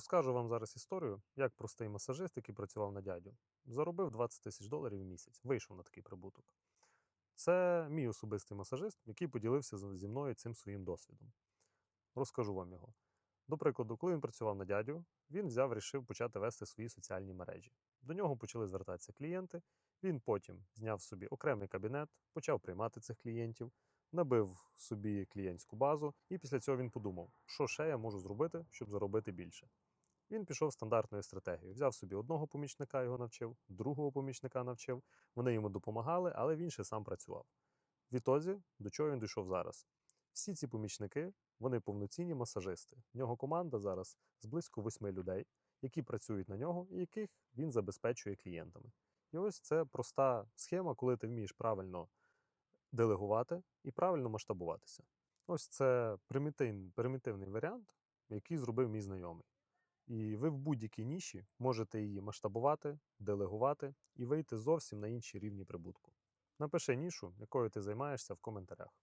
Розкажу вам зараз історію, як простий масажист, який працював на дядю, заробив 20 тисяч доларів в місяць, вийшов на такий прибуток. Це мій особистий масажист, який поділився зі мною цим своїм досвідом. Розкажу вам його. До прикладу, коли він працював на дядю, він взяв вирішив почати вести свої соціальні мережі. До нього почали звертатися клієнти. Він потім зняв собі окремий кабінет, почав приймати цих клієнтів, набив собі клієнтську базу, і після цього він подумав, що ще я можу зробити, щоб заробити більше. Він пішов стандартною стратегією. Взяв собі одного помічника, його навчив, другого помічника навчив. Вони йому допомагали, але він ще сам працював. Відтоді, до чого він дійшов зараз? Всі ці помічники вони повноцінні масажисти. В нього команда зараз з близько восьми людей, які працюють на нього і яких він забезпечує клієнтами. І ось це проста схема, коли ти вмієш правильно делегувати і правильно масштабуватися. Ось це примітивний, варіант, який зробив мій знайомий. І ви в будь-якій ніші можете її масштабувати, делегувати і вийти зовсім на інші рівні прибутку. Напиши нішу, якою ти займаєшся в коментарях.